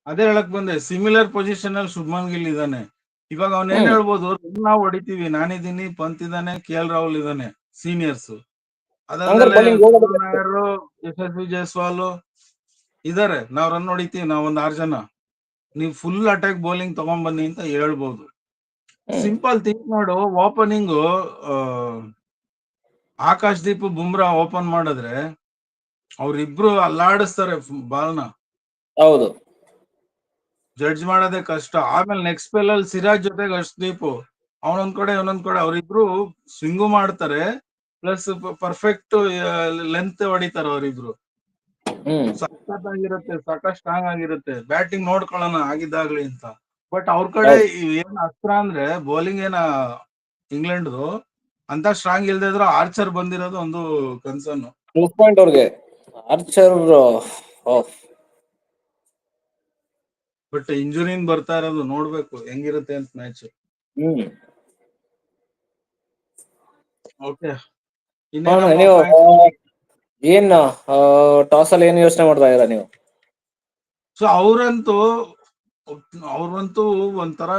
ಅದೇ ಹೇಳಕ್ ಬಂದೆ ಸಿಮಿಲರ್ ಪೊಸಿಷನ್ ಅಲ್ಲಿ ಶುಭ್ಮನ್ ಗಿಲ್ ಇದಾನೆ. ಇವಾಗ ಅವ್ನ ಏನ್. ಹೇಳ್ಬೋದು ನಾವು ಹೊಡಿತೀವಿ ನಾನಿದ್ದೀನಿ ಪಂತ್ ಇದಾನೆ ಕೆ ಎಲ್ ರಾಹುಲ್ ಇದಾನೆ ಸೀನಿಯರ್ಸ್ best. ಯಶಸ್ವಿ ಜೈಸ್ವಾಲ್ ಇದಾರೆ. ನಾವ್ ರನ್ ಹೊಡಿತೀವಿ ನಾವ್ ಒಂದ್ ಆರ್ ಜನ. ನೀವ್ ಫುಲ್ ಅಟ್ಯಾಕ್ ಬೌಲಿಂಗ್ ತಗೊಂಡ್ ಬನ್ನಿ ಅಂತ ಹೇಳ್ಬಹುದು ಸಿಂಪಲ್ ಥಿಂಕ್ ಮಾಡು. ಓಪನಿಂಗ್ ಆಕಾಶ್ ದೀಪ್ ಬುಮ್ರಾ ಓಪನ್ ಮಾಡಿದ್ರೆ ಅವ್ರಿಬ್ರು ಅಲ್ಲಾಡಿಸ್ತಾರೆ ಬಾಲ್ನ ಹೌದು. ಜಡ್ಜ್ ಮಾಡೋದೇ ಕಷ್ಟ. ಆಮೇಲೆ ನೆಕ್ಸ್ಟ್ ಪೇಲ್ ಅಲ್ಲಿ ಸಿರಾಜ್ ಜೊತೆಗೆ ಅರ್ಶ್ದೀಪ್ ಅವನೊಂದ್ ಕಡೆ ಇವನೊಂದ್ ಕಡೆ ಅವರಿಬ್ರು ಸ್ವಿಂಗು ಮಾಡ್ತಾರೆ. ಪ್ಲಸ್ ಪರ್ಫೆಕ್ಟ್ ಲೆಂತ್ ಹೊಡಿತಾರೆ ಅವರಿಬ್ರು. ಸಖತ್ ಆಗಿರುತ್ತೆ ಸಖತ್ ಸ್ಟ್ರಾಂಗ್ ಆಗಿರುತ್ತೆ. ಬ್ಯಾಟಿಂಗ್ ನೋಡ್ಕೊಳ್ಳೋಣ ಆಗಿದ್ದಾಗ್ಲಿ ಅಂತ. ಬಟ್ ಅವ್ರ ಕಡೆ ಏನ್ ಅಸ್ತ್ರ ಅಂದ್ರೆ ಬೌಲಿಂಗ್ ಏನ ಇಂಗ್ಲೆಂಡ್ದು ಅಂತ ಸ್ಟ್ರಾಂಗ್ ಇಲ್ದೇ ಇದ್ರು ಆರ್ಚರ್ ಬಂದಿರೋದು ಒಂದು ಕನ್ಸರ್ನ್ ಪ್ಲಸ್ ಪಾಯಿಂಟ್ ಅವ್ರಿಗೆ. ಆರ್ಚರ್ ಬಟ್ ಇಂಜುರಿನ್ ಬರ್ತಾ ಇರೋದು ನೋಡ್ಬೇಕು ಹೆಂಗಿರುತ್ತೆ ಅಂತ ಮ್ಯಾಚ್ ಹ್ಮ್. ಓಕೆ ಏನ್ ಟಾಸ್ ಅಲ್ಲಿ ಏನು ಯೋಚನೆ ಮಾಡ್ತಾ ಇದ್ದೀರಾ ನೀವು? ಸೊ ಅವ್ರಂತೂ ಅವ್ರಂತೂ ಒಂಥರ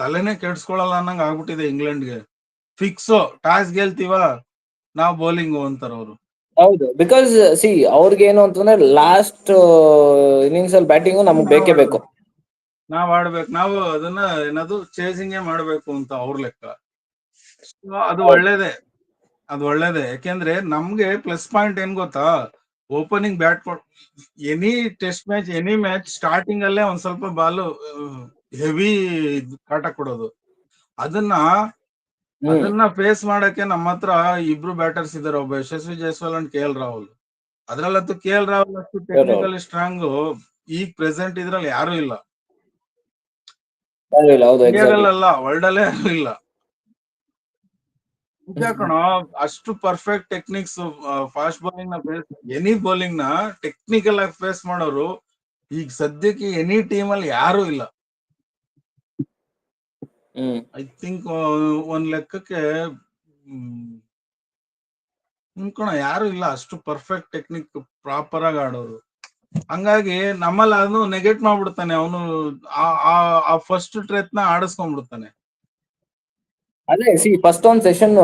ತಲೆನೇ ಕೆಡ್ಸ್ಕೊಳಲ್ಲ ಅನ್ನಂಗ್ ಆಗ್ಬಿಟ್ಟಿದೆ ಇಂಗ್ಲೆಂಡ್ಗೆ. ಫಿಕ್ಸ್ ಟಾಸ್ ಗೆಲ್ತೀವ ನಾವ್ ಬೌಲಿಂಗ್ ಅಂತಾರ ಅವರು. ಹೌದು ಬಿಕಾಸ್ ಸಿ ಅವ್ರಿಗೆ ಏನು ಅಂತಂದ್ರೆ ಲಾಸ್ಟ್ ಇನ್ನಿಂಗ್ಸ್ ಅಲ್ಲಿ ಬ್ಯಾಟಿಂಗ್ ನಮ್ಗೆ ಬೇಕೇ ಬೇಕು. ನಾವ್ ಆಡ್ಬೇಕು ನಾವು ಅದನ್ನ ಏನದು ಚೇಸಿಂಗ್ ಮಾಡ್ಬೇಕು ಅಂತ ಅವ್ರ ಲೆಕ್ಕ. ಅದು ಒಳ್ಳೇದೇ. ಅದು ಒಳ್ಳೇದೇ. ಯಾಕೆಂದ್ರೆ ನಮ್ಗೆ ಪ್ಲಸ್ ಪಾಯಿಂಟ್ ಏನ್ ಗೊತ್ತಾ? Opening bat any test match any match starting ಅಲ್ಲೇ ಒಂದ್ ಸ್ವಲ್ಪ ಬಾಲು ಹೆವಿ ಕಾಟ ಕೊಡೋದು. ಅದನ್ನ ಅದನ್ನ ಫೇಸ್ ಮಾಡಕ್ಕೆ ನಮ್ಮ ಹತ್ರ ಇಬ್ರು ಬ್ಯಾಟರ್ಸ್ ಇದಾರೆ. ಒಬ್ಬ Yashasvi Jaiswal and K L Rahul. ಅದ್ರಲ್ಲಂತೂ K L Rahul ಅಷ್ಟು ಟೆಕ್ನಿಕಲಿ ಸ್ಟ್ರಾಂಗ್ ಈಗ ಪ್ರೆಸೆಂಟ್ ಇದ್ರಲ್ಲಿ ಯಾರು ಇಲ್ಲ. ಅಲ್ಲ ಇಂಡಿಯಾದಲ್ಲ ವರ್ಲ್ಡ್ ಅಲ್ಲೇ ಯಾರು ಇಲ್ಲ. ಕಣೋ ಅಷ್ಟು ಪರ್ಫೆಕ್ಟ್ ಟೆಕ್ನಿಕ್ಸ್ ಫಾಸ್ಟ್ ಬೌಲಿಂಗ್ನ ಫೇಸ್ ಎನಿ ಬೌಲಿಂಗ್ನ ಟೆಕ್ನಿಕಲ್ ಆಗಿ ಫೇಸ್ ಮಾಡೋರು ಈಗ ಸದ್ಯಕ್ಕೆ ಎನಿ ಟೀಮ್ ಅಲ್ಲಿ ಯಾರು ಇಲ್ಲ. ಐ ಥಿಂಕ್ ಒಂದ್ ಲೆಕ್ಕಕ್ಕೆ ಕಣ ಯಾರು ಇಲ್ಲ. ಅಷ್ಟು ಪರ್ಫೆಕ್ಟ್ ಟೆಕ್ನಿಕ್ ಪ್ರಾಪರ್ ಆಗಿ ಆಡೋರು. ಹಂಗಾಗಿ ನಮ್ಮಲ್ಲಿ ಅದನ್ನು ನೆಗೆಟ್ ಮಾಡ್ಬಿಡ್ತಾನೆ. ಅವನು ಆ ಫಸ್ಟ್ ಟ್ರೆತ್ನ ನ ಆಡಿಸ್ಕೊಂಡ್ಬಿಡ್ತಾನೆ. ಅದೇ ಸಿ ಫಸ್ಟ್ ಒಂದ್ ಸೆಷನ್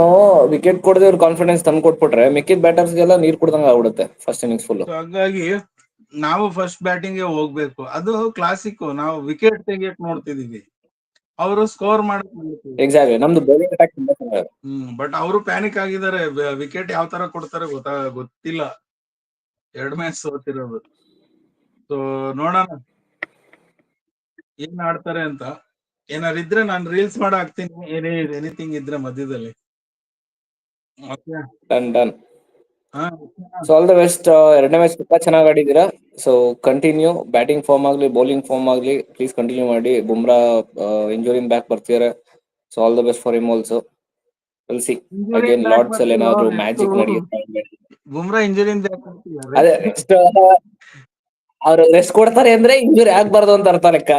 ವಿಕೆಟ್ ಕೊಡದೆ ಅವ್ರ ಕಾನ್ಫಿಡೆನ್ಸ್ ತಂದು ಕೊಟ್ಬಿಟ್ರೆ ಮಿಕ್ಕಿದ ಬ್ಯಾಟರ್ಸ್ ಗೆಲ್ಲ ನೀರ್ ಕುಡ್ದಂಗ ಆಗ್ಬಿಡುತ್ತೆ ಫಸ್ಟ್ ಇನ್ನಿಂಗ್ಸ್ ಫುಲ್ ಹಾಗಾಗಿ ನಾವು ಫಸ್ಟ್ ಬ್ಯಾಟಿಂಗ್ ಹೋಗ್ಬೇಕು. ಅದು ಕ್ಲಾಸಿಕ್ ನಾವು ವಿಕೆಟ್ ತೆಗಿಯಕ್ ನೋಡ್ತಿದೀವಿ. ಅವರು ಸ್ಕೋರ್ ಮಾಡಕ್ ಎಕ್ಸಾಕ್ಟ್ಲಿ ನಮ್ದು ಬೌಲಿಂಗ್ ಅಟ್ಯಾಕ್ ತುಂಬಾ ಚೆನ್ನಾಗಿದೆ. ಹ್ಮ್ ಬಟ್ ಅವರು ಪ್ಯಾನಿಕ್ ಆಗಿದ್ದಾರೆ. ವಿಕೆಟ್ ಯಾವ ತರ ಕೊಡ್ತಾರೆ ಗೊತ್ತಾ ಗೊತ್ತಿಲ್ಲ. ಎರಡ್ ಮ್ಯಾಚ್ ಸೋತಿರೋದು. ಸೊ ನೋಡೋಣ. ಏನ್ ಆಡ್ತಾರೆ ಅಂತ. ಏನಾರು ಇದ್ರೆ ನಾನು ರೀಲ್ಸ್ ಮಾಡ ಹಾಕ್ತೀನಿ. ಏನೇ ಎನಿಥಿಂಗ್ ಇದ್ರೆ ಮಧ್ಯದಲ್ಲಿ. Done done so all the best ಎರಡನೇ ಮ್ಯಾಚ್ ತುಂಬಾ ಚೆನ್ನಾಗಿ ಆಡಿದ್ದೀರಾ? ಸೊ ಕಂಟಿನ್ಯೂ ಬ್ಯಾಟಿಂಗ್ ಫಾರ್ಮ್ ಆಗ್ಲಿ ಬೌಲಿಂಗ್ ಫಾರ್ಮ್ ಆಗ್ಲಿ ಪ್ಲೀಸ್ ಕಂಟಿನ್ಯೂ ಮಾಡಿ. ಬುಮ್ರಾ ಇಂಜುರಿನ್ ಬ್ಯಾಕ್ ಬರ್ತಿದ್ದಾರೆ so all the best for him also will see again Lords ಅಲ್ಲಿ ಏನಾದ್ರು ಮ್ಯಾಜಿಕ್ ನಡೆಯುತ್ತೆ? ಬುಮ್ರಾ ಇಂಜುರಿಯಿಂದ ಅದೇ ನೆಕ್ಸ್ಟ್ *laughs* ಅವ್ರು ರೆಸ್ಟ್ ಕೊಡ್ತಾರೆ ಅಂದ್ರೆ ಇಂಜುರಿ ಆಗ್ಬಾರ್ದು ಅಂತ ಅರ್ಥ ಲೆಕ್ಕ.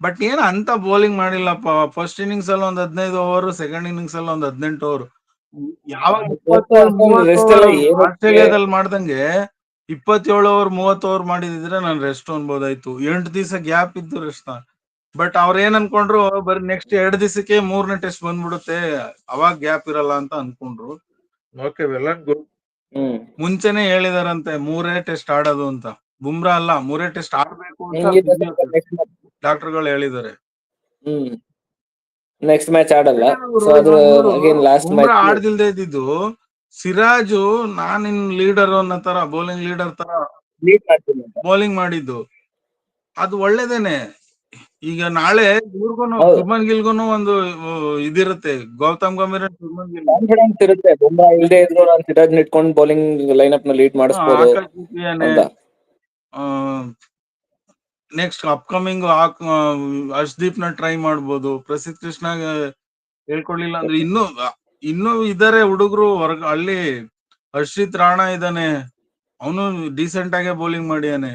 ಬಟ್ ಏನ್ ಅಂತ ಬೌಲಿಂಗ್ ಮಾಡಿಲ್ಲಪ್ಪ. ಫಸ್ಟ್ ಇನ್ನಿಂಗ್ಸ್ ಅಲ್ಲಿ ಒಂದ್ ಹದಿನೈದು ಓವರ್ ಸೆಕೆಂಡ್ ಇನ್ನಿಂಗ್ಸ್ ಅಲ್ಲಿ ಒಂದ್ ಹದಿನೆಂಟು ಓವರ್ ಯಾವಾಗ? ಆಸ್ಟ್ರೇಲಿಯಾದಲ್ಲಿ ಮಾಡ್ದಂಗೆ ಇಪ್ಪತ್ತೇಳು ಓವರ್ ಮೂವತ್ತು ಓವರ್ ಮಾಡಿದಿದ್ರೆ ನಾನು ರೆಸ್ಟ್ ಅನ್ಬೋದಾಯ್ತು. ಎಂಟು ದಿವಸ ಗ್ಯಾಪ್ ಇದ್ದು ರೆಸ್ಟ್ ಬಟ್ ಅವ್ರ ಏನ್ ಅನ್ಕೊಂಡ್ರು ಬರೀ ನೆಕ್ಸ್ಟ್ ಎರಡ್ ದಿವಸಕ್ಕೆ ಮೂರನೇ ಟೆಸ್ಟ್ ಬಂದ್ಬಿಡುತ್ತೆ. ಅವಾಗ ಗ್ಯಾಪ್ ಇರಲ್ಲ ಅಂತ ಅನ್ಕೊಂಡ್ರು. ಓಕೆ ವೆಲ್ ಅಂಡ್ ಗುಡ್ ಮುಂಚೆನೆ ಹೇಳಿದಾರಂತೆ ಮೂರೇ ಟೆಸ್ಟ್ ಆಡೋದು ಅಂತ. ಬುಮ್ರಾ ಅಲ್ಲ ಮೂರೇ ಟೆಸ್ಟ್ ಆಡ್ಬೇಕು ಡಾಕ್ಟರ್ಗಳು ಹೇಳಿದ್ದಾರೆ. ಹ್ಮ್. ನೆಕ್ಸ್ಟ್ ಮ್ಯಾಚ್ ಆಡಲ್ಲ. ಸೊ ಅಗೇನ್ ಲಾಸ್ಟ್ ಮ್ಯಾಚ್ ಆಡ್ದಿಲ್ದೇ ಇದ್ದಿದ್ದು ಸಿರಾಜು ನಾನಿನ್ ಲೀಡರ್ ಅನ್ನೋ ತರ ಬೌಲಿಂಗ್ ಲೀಡರ್ ತರ ಬೌಲಿಂಗ್ ಮಾಡಿದ್ದು. ಅದು ಒಳ್ಳೇದೇನೆ. ಈಗ ನಾಳೆ ಇವ್ರಿಗೂನು ಸುಮನ್ ಶುಭನ್ ಗಿಲ್ಗೂನು ಒಂದು ಇದಿರುತ್ತೆ. ಗೌತಮ್ ಗಂಭೀರ್ ಸುಮನ್ ಶುಭನ್ ಗಿಲ್. ಕಾನ್ಫಿಡೆನ್ಸ್ ಇರುತ್ತೆ. ಬುಮ್ರಾ ಇಲ್ಲದೆ ಇದ್ರು ನಾನು ಸಿರಾಜ್ ಇಟ್ಕೊಂಡು ಬೌಲಿಂಗ್ ಲೈನ್ ಅಪ್ನ ಲೀಡ್ ಮಾಡಿಸ್ಬೋದು ಆಕಾಶ್ ದೀಪಿಯಾನೆ ಅಂತ ಆ, ನೆಕ್ಸ್ಟ್ ಅಪ್ಕಮಿಂಗ್ ಹರ್ಷದೀಪ್ನ ಟ್ರೈ ಮಾಡ್ಬೋದು. ಪ್ರಸಿದ್ಧ ಕೃಷ್ಣ ಹೇಳ್ಕೊಡ್ಲಿಲ್ಲ ಅಂದ್ರೆ ಇನ್ನು ಇನ್ನು ಇದಾರೆ ಹುಡುಗರು ಹೊರಗ ಅಲ್ಲಿ ಹರ್ಷಿತ್ ರಾಣಾ ಇದ್ದಾನೆ. ಅವನು ಡೀಸೆಂಟ್ ಆಗಿ ಬೌಲಿಂಗ್ ಮಾಡಿದಾನೆ.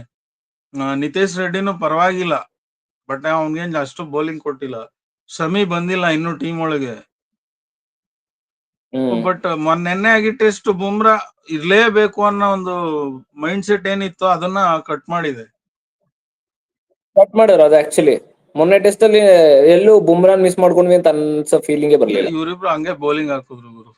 ನಿತೇಶ್ ರೆಡ್ಡಿನೂ ಪರವಾಗಿಲ್ಲ. ಬಟ್ ಅವನ್ಗೇನ್ ಅಷ್ಟು ಬೌಲಿಂಗ್ ಕೊಟ್ಟಿಲ್ಲ. ಶಮಿ ಬಂದಿಲ್ಲ ಇನ್ನು ಟೀಮ್ ಒಳಗೆ. ಬಟ್ ಮೊನ್ನೆ ಆಗಿ ಟೆಸ್ಟ್ ಬುಮ್ರಾ ಇರ್ಲೇಬೇಕು ಅನ್ನೋ ಒಂದು ಮೈಂಡ್ ಸೆಟ್ ಏನಿತ್ತು ಅದನ್ನ ಕಟ್ ಮಾಡಿದೆ. ಕಟ್ ಮಾಡ್ಯಾರ ಅದು ಆಕ್ಚುಲಿ ಮೊನ್ನೆ ಟೆಸ್ಟ್ ಅಲ್ಲಿ ಎಲ್ಲೂ ಬುಮ್ರಾನ್ ಮಿಸ್ ಮಾಡ್ಕೊಂಡ್ವಿ ಅಂತ ಅನ್ಸ ಫೀಲಿಂಗ್ ಬರ್ಲಿಲ್ಲ. ಇವರಿಬ್ರು ಹಂಗೆ ಬೌಲಿಂಗ್ ಹಾಕಿದ್ರು ಗುರು.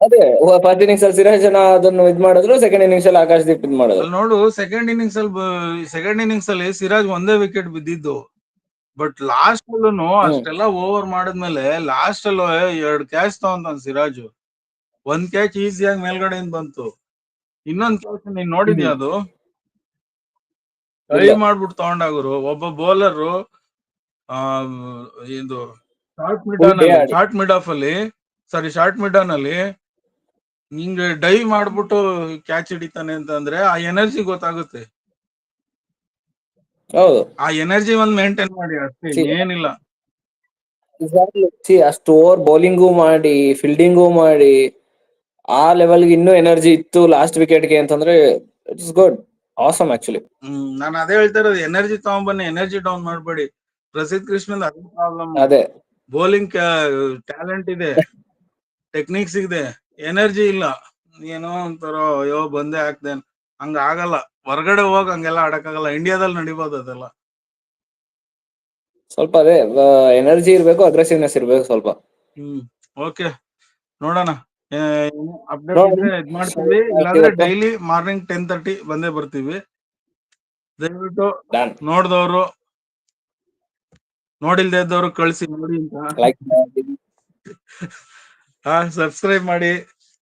ಅದೇ ಫಸ್ಟ್ ಇನ್ನಿಂಗ್ಸ್ ಅಲ್ಲಿ ಜನ ಅದನ್ನು ಇದ್ ಮಾಡಿದ್ರು ಸೆಕೆಂಡ್ ಇನ್ನಿಂಗ್ಸ್ ಅಲ್ಲಿ ಆಕಾಶ್ ದೀಪ್ ಇದ್ ಮಾಡಿದ್ರು. ನೋಡು ಸೆಕೆಂಡ್ ಇನ್ನಿಂಗ್ಸ್ ಅಲ್ಲಿ ಸೆಕೆಂಡ್ ಇನ್ನಿಂಗ್ಸ್ ಅಲ್ಲಿ ಸಿರಾಜ್ ಒಂದೇ ವಿಕೆಟ್ ಬಿದ್ದಿದ್ದು. ಬಟ್ ಲಾಸ್ಟ್ ಅಲ್ಲೂ ಅಷ್ಟೆಲ್ಲ ಓವರ್ ಮಾಡಿದ್ಮೇಲೆ ಲಾಸ್ಟ್ ಅಲ್ಲೂ ಎರಡ್ ಕ್ಯಾಚ್ ತಗೊಂತಾನ ಸಿರಾಜ್. ಒಂದ್ ಕ್ಯಾಚ್ ಈಸಿಯಾಗಿ ಮೇಲ್ಗಡೆಯಿಂದ ಬಂತು. ಇನ್ನೊಂದ್ ಕ್ಯಾಚ್ ನೀನ್ ನೋಡಿದ್ಯಾ ಅದು. ಟ್ರೈ ಮಾಡ್ಬಿಟ್ಟು ತಗೊಂಡಾಗರು. ಒಬ್ಬ ಬೌಲರ್ ಆ ಇದು ಶಾರ್ಟ್ ಮಿಡ್ Full day ಆಡಿ. ಶಾರ್ಟ್ ಮಿಡ್ ಆಫ್ ಅಲ್ಲಿ ಸಾರಿ ಶಾರ್ಟ್ ಮಿಡ್ ಆನ್ ಅಲ್ಲಿ ಹಿಂಗ ಡೈ ಮಾಡ್ಬಿಟ್ಟು ಕ್ಯಾಚ್ ಹಿಡಿತಾನೆ ಅಂತಂದ್ರೆ ಆ ಎನರ್ಜಿ ಗೊತ್ತಾಗುತ್ತೆ. ಆ ಎನರ್ಜಿ ಒಂದ್ ಮೇಂಟೈನ್ ಮಾಡಿ ಅಷ್ಟೇ. ಏನಿಲ್ಲ. ಅಷ್ಟು ಓವರ್ ಬೌಲಿಂಗು ಮಾಡಿ ಫೀಲ್ಡಿಂಗು ಮಾಡಿ ಆ ಲೆವೆಲ್ಗೆ ಇನ್ನೂ ಎನರ್ಜಿ ಇತ್ತು ಲಾಸ್ಟ್ ವಿಕೆಟ್ಗೆ ಅಂತಂದ್ರೆ it's good awesome actually hmm ನಾನು ಅದೇ ಹೇಳ್ತಾ ಇರೋದು ಎನರ್ಜಿ ತಗೊಂಡ್ಬನ್ನಿ ಎನರ್ಜಿ ಡೌನ್ ಮಾಡ್ಬೇಡಿ. ಪ್ರಸಿದ್ಧ ಕೃಷ್ಣನ್ ಅದೇ ಪ್ರಾಬ್ಲಮ್ ಅದೇ. ಬೌಲಿಂಗ್ ಟ್ಯಾಲೆಂಟ್ ಇದೆ. ಟೆಕ್ನಿಕ್ಸ್ ಇದೆ. ಎನರ್ಜಿ ಇಲ್ಲ. ಏನೋ ಒಂಥರ ಅಯ್ಯೋ ಬಂದೇ ಹಾಕ್ದೆ ಹಂಗ ಆಗಲ್ಲ. ಹೊರಗಡೆ ಹೋಗ್ ಹಂಗೆಲ್ಲ ಆಡಕ್ಕಾಗಲ್ಲ. ಇಂಡಿಯಾದಲ್ಲಿ ನಡಿಬೋದು ಅದೆಲ್ಲ. ಸ್ವಲ್ಪ ಅದೇ ಎನರ್ಜಿ ಇರ್ಬೇಕು ಅಗ್ರೆಸಿವ್ನೆಸ್ ಇರ್ಬೇಕು ಸ್ವಲ್ಪ. ಹ್ಮ್ ಓಕೆ ನೋಡೋಣ. ಅಪ್ಡೇಟ್ ಇದ್ರೆ ಇದ್ ಮಾಡ್ತೀವಿ. ಇಲ್ಲಾಂದ್ರೆ ಡೈಲಿ ಮಾರ್ನಿಂಗ್ ಟೆನ್ ತರ್ಟಿ ಬಂದೇ ಬರ್ತೀವಿ. ದಯವಿಟ್ಟು ನೋಡಿದವರು ನೋಡಿಲ್ದೇ ಇದ್ದವ್ರು ಕಳ್ಸಿ ನೋಡಿ ಅಂತ. *laughs* ಹಾ ಸಬ್ಸ್ಕ್ರೈಬ್ ಮಾಡಿ.